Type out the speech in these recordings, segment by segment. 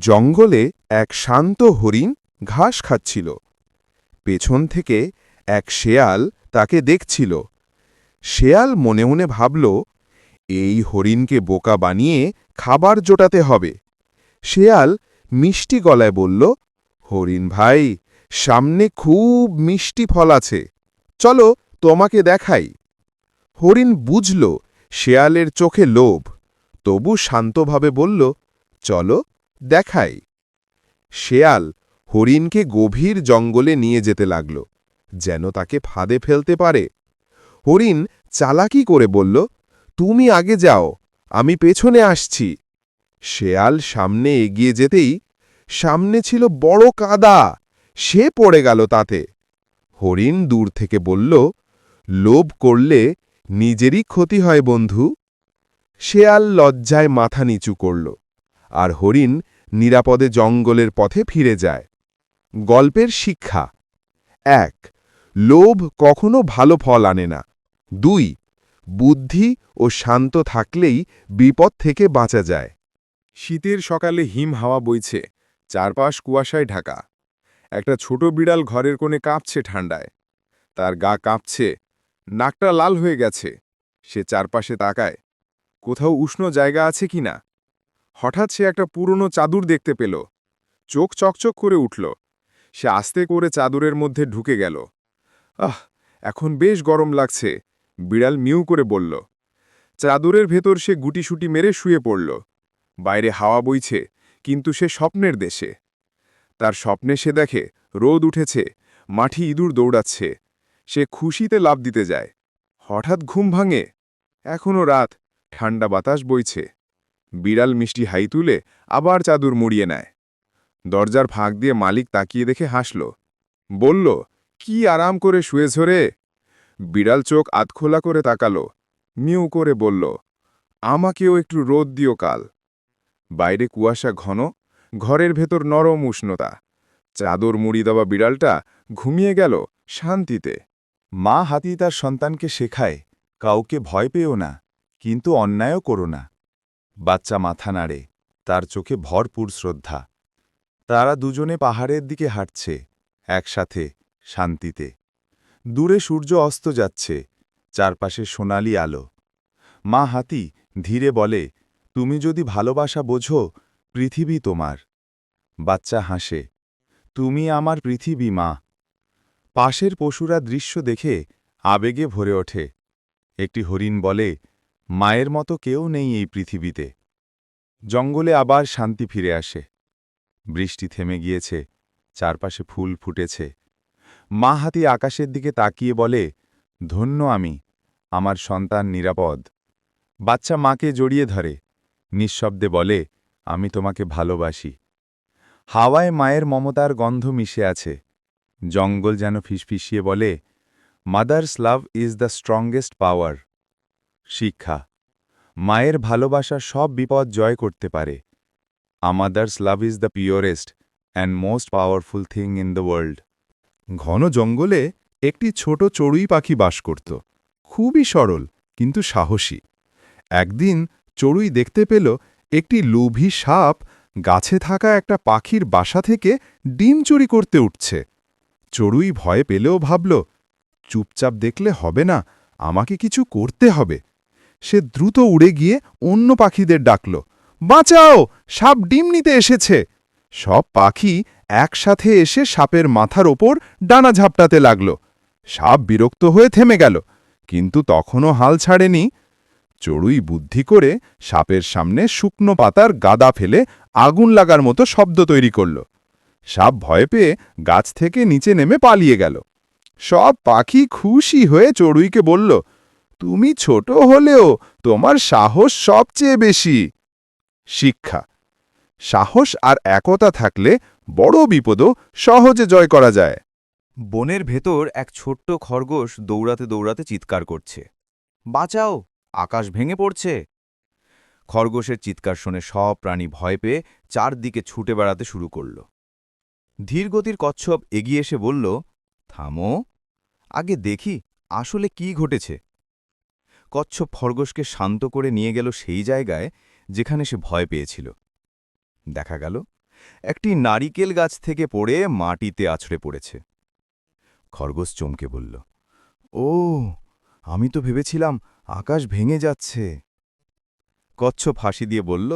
জঙ্গলে এক শান্ত হরিণ ঘাস খাচ্ছিল। পেছন থেকে এক শেয়াল তাকে দেখছিল। শেয়াল মনে মনে ভাবল, এই হরিণকে বোকা বানিয়ে খাবার জোটাতে হবে। শেয়াল মিষ্টি গলায় বলল, হরিণ ভাই, সামনে খুব মিষ্টি ফল আছে। চলো তোমাকে দেখাই। হরিণ বুঝল, শেয়ালের চোখে লোভ। তবু শান্তভাবে বলল, চলো দেখাই। শেয়াল হরিণকে গভীর জঙ্গলে নিয়ে যেতে লাগল, যেন তাকে ফাঁদে ফেলতে পারে। হরিণ চালাকি করে বলল, তুমি আগে যাও, আমি পেছনে আসছি। শেয়াল সামনে এগিয়ে যেতেই সামনে ছিল বড় কাদা, সে পড়ে গেল তাতে। হরিণ দূর থেকে বলল, লোভ করলে নিজেরই ক্ষতি হয়, বন্ধু। শেয়াল লজ্জায় মাথা নিচু করল, আর হরিণ নিরাপদে জঙ্গলের পথে ফিরে যায়। গল্পের শিক্ষা। এক, লোভ কখনো ভালো ফল আনে না। দুই, বুদ্ধি ও শান্ত থাকলেই বিপদ থেকে বাঁচা যায়। শীতের সকালে হিম হাওয়া বইছে, চারপাশ কুয়াশায় ঢাকা। একটা ছোট বিড়াল ঘরের কোণে কাঁপছে ঠান্ডায় তার গা কাঁপছে, নাকটা লাল হয়ে গেছে, সে চারপাশে তাকায়। কোথাও উষ্ণ জায়গা আছে কি না হঠাৎ সে একটা পুরনো চাদর দেখতে পেল। চোখ চকচক করে উঠল। সে আস্তে করে চাদরের মধ্যে ঢুকে গেল। আহ, এখন বেশ গরম লাগছে, বিড়াল মিউ করে বলল। চাদরের ভেতর সে গুটিসুটি মেরে শুয়ে পড়ল। বাইরে হাওয়া বইছে, কিন্তু সে স্বপ্নের দেশে। তার স্বপ্নে সে দেখে, রোদ উঠেছে, মাঠি ইঁদুর দৌড়াচ্ছে। সে খুশিতে লাভ দিতে যায়। হঠাৎ ঘুম ভাঙে। এখনও রাত, ঠান্ডা বাতাস বইছে। বিড়াল মিষ্টি হাই তুলে আবার চাদর মুড়িয়ে নেয়। দরজার ফাঁক দিয়ে মালিক তাকিয়ে দেখে হাসল। বলল, কি আরাম করে শুয়েছ রে? বিড়াল চোখ আধখোলা করে তাকালো। মিউ করে বলল, আমাকেও একটু রোদ দিও কাল। বাইরে কুয়াশা ঘন, ঘরের ভেতর নরম উষ্ণতা। চাদর মুড়ি দেওয়া বিড়ালটা ঘুমিয়ে গেল শান্তিতে। মা হাতি তার সন্তানকে শেখায়, কাউকে ভয় পেও না, কিন্তু অন্যায়ও করো না। বাচ্চা মাথা নাড়ে, তার চোখে ভরপুর শ্রদ্ধা। তারা দুজনে পাহাড়ের দিকে হাঁটছে, একসাথে, শান্তিতে। দূরে সূর্য অস্ত যাচ্ছে, চারপাশে সোনালি আলো। মা হাতি ধীরে বলে, তুমি যদি ভালোবাসা বোঝো, পৃথিবী তোমার। বাচ্চা হাসে, তুমি আমার পৃথিবী মা। পাশের পশুরা দৃশ্য দেখে আবেগে ভরে ওঠে। একটি হরিণ বলে মায়ের মতো কেউ নেই এই পৃথিবীতে। জঙ্গলে আবার শান্তি ফিরে আসে। বৃষ্টি থেমে গিয়েছে, চারপাশে ফুল ফুটেছে। মা হাতি আকাশের দিকে তাকিয়ে বলে, ধন্য আমি, আমার সন্তান নিরাপদ। বাচ্চা মাকে জড়িয়ে ধরে, নিঃশব্দে বলে, আমি তোমাকে ভালোবাসি। হাওয়ায় মায়ের মমতার গন্ধ মিশে আছে। জঙ্গল যেন ফিসফিসিয়ে বলে mother's love is the strongest power শিক্ষা। মায়ের ভালোবাসা সব বিপদ জয় করতে পারে। A mother's love is the purest and most powerful thing in the world. ঘন জঙ্গলে একটি ছোট চড়ুই পাখি বাস করত। খুবই সরল, কিন্তু সাহসী। একদিন চড়ুই দেখতে পেল একটি লোভী সাপ গাছে থাকা একটা পাখির বাসা থেকে ডিম চুরি করতে উঠছে। চড়ুই ভয় পেলেও ভাবল, চুপচাপ দেখলে হবে না, আমাকে কিছু করতে হবে। সে দ্রুত উড়ে গিয়ে অন্য পাখিদের ডাকল, বাঁচাও! সাপ ডিম নিতে এসেছে! সব পাখি একসাথে এসে সাপের মাথার ওপর ডানা ঝাপটাতে লাগল। সাপ বিরক্ত হয়ে থেমে গেল, কিন্তু তখনও হাল ছাড়েনি। চড়ুই বুদ্ধি করে সাপের সামনে শুকনো পাতার গাদা ফেলে আগুন লাগার মতো শব্দ তৈরি করল। সাপ ভয় পেয়ে গাছ থেকে নিচে নেমে পালিয়ে গেল। সব পাখি খুশি হয়ে চড়ুইকে বলল তুমি ছোট হলেও তোমার সাহস সবচেয়ে বেশি। শিক্ষা। সাহস আর একতা থাকলে বড় বিপদও সহজে জয় করা যায়। বনের ভেতর এক ছোট্ট খরগোশ দৌড়াতে দৌড়াতে চিৎকার করছে। বাঁচাও, আকাশ ভেঙে পড়ছে। খরগোশের চিৎকার শুনে সব প্রাণী ভয় পেয়ে চারদিকে ছুটে বেড়াতে শুরু করল। ধীরগতির কচ্ছপ এগিয়ে এসে বলল, থামো, আগে দেখি আসলে কি ঘটেছে। কচ্ছপ খরগোশকে শান্ত করে নিয়ে গেল সেই জায়গায় যেখানে সে ভয় পেয়েছিল। দেখা গেল, একটি নারিকেল গাছ থেকে পড়ে মাটিতে আছড়ে পড়েছে। খরগোশ চমকে বলল, ও, আমি তো ভেবেছিলাম আকাশ ভেঙে যাচ্ছে। কচ্ছপ হাসি দিয়ে বলল,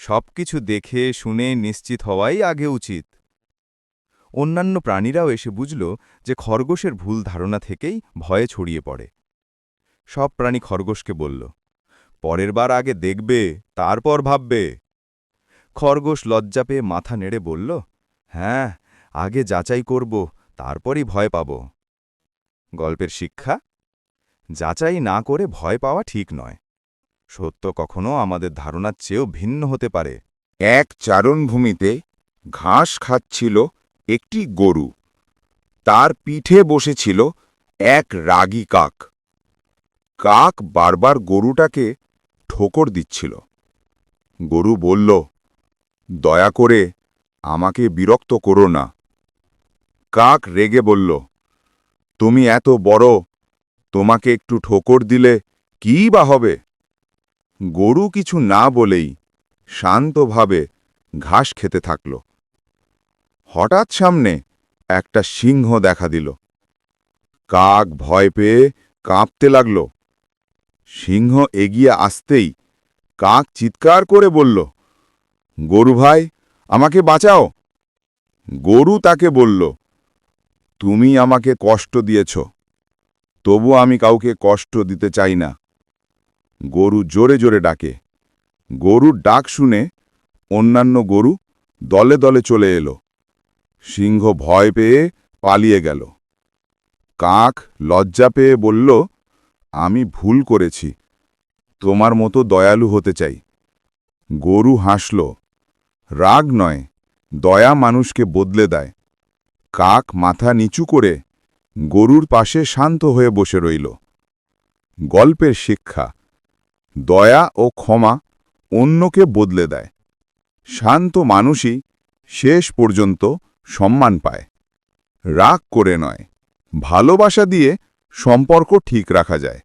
সবকিছু দেখে, শুনে নিশ্চিত হওয়াই আগে উচিত। অন্যান্য প্রাণীরাও এসে বুঝল যে খরগোশের ভুল ধারণা থেকেই ভয়ে ছড়িয়ে পড়ে। সব প্রাণী খরগোশকে বলল, পরের বার আগে দেখবে, তারপর ভাববে। খরগোশ লজ্জা পেয়ে মাথা নেড়ে বলল হ্যাঁ আগে যাচাই করব, তারপরই ভয় পাব। গল্পের শিক্ষা? যাচাই না করে ভয় পাওয়া ঠিক নয়। সত্য কখনো আমাদের ধারণার চেয়েও ভিন্ন হতে পারে। এক চারণভূমিতে ঘাস খাচ্ছিল একটি গরু। তার পিঠে বসেছিল এক রাগী কাক। কাক বারবার গরুটাকে ঠোকর দিচ্ছিল। গরু বলল, দয়া করে আমাকে বিরক্ত করো না। কাক রেগে বলল, তুমি এত বড়, তোমাকে একটু ঠোকর দিলে কী বা হবে? গরু কিছু না বলেই শান্তভাবে ঘাস খেতে থাকল। হঠাৎ সামনে একটা সিংহ দেখা দিল। কাক ভয় পেয়ে কাঁপতে লাগল। সিংহ এগিয়ে আসতেই কাক চিৎকার করে বলল, গরু ভাই, আমাকে বাঁচাও। গরু তাকে বলল, তুমি আমাকে কষ্ট দিয়েছ, তবু আমি কাউকে কষ্ট দিতে চাই না। গরু জোরে জোরে ডাকে। গরুর ডাক শুনে অন্যান্য গরু দলে দলে চলে এলো। সিংহ ভয় পেয়ে পালিয়ে গেল। কাক লজ্জা পেয়ে বলল আমি ভুল করেছি। তোমার মতো দয়ালু হতে চাই। গরু হাসল। রাগ নয়, দয়া মানুষকে বদলে দেয়। কাক মাথা নিচু করে গরুর পাশে শান্ত হয়ে বসে রইল। গল্পের শিক্ষা, দয়া ও ক্ষমা অন্যকে বদলে দেয়। শান্ত মানুষই শেষ পর্যন্ত সম্মান পায়। রাগ করে নয়, ভালোবাসা দিয়ে সম্পর্ক ঠিক রাখা যায়।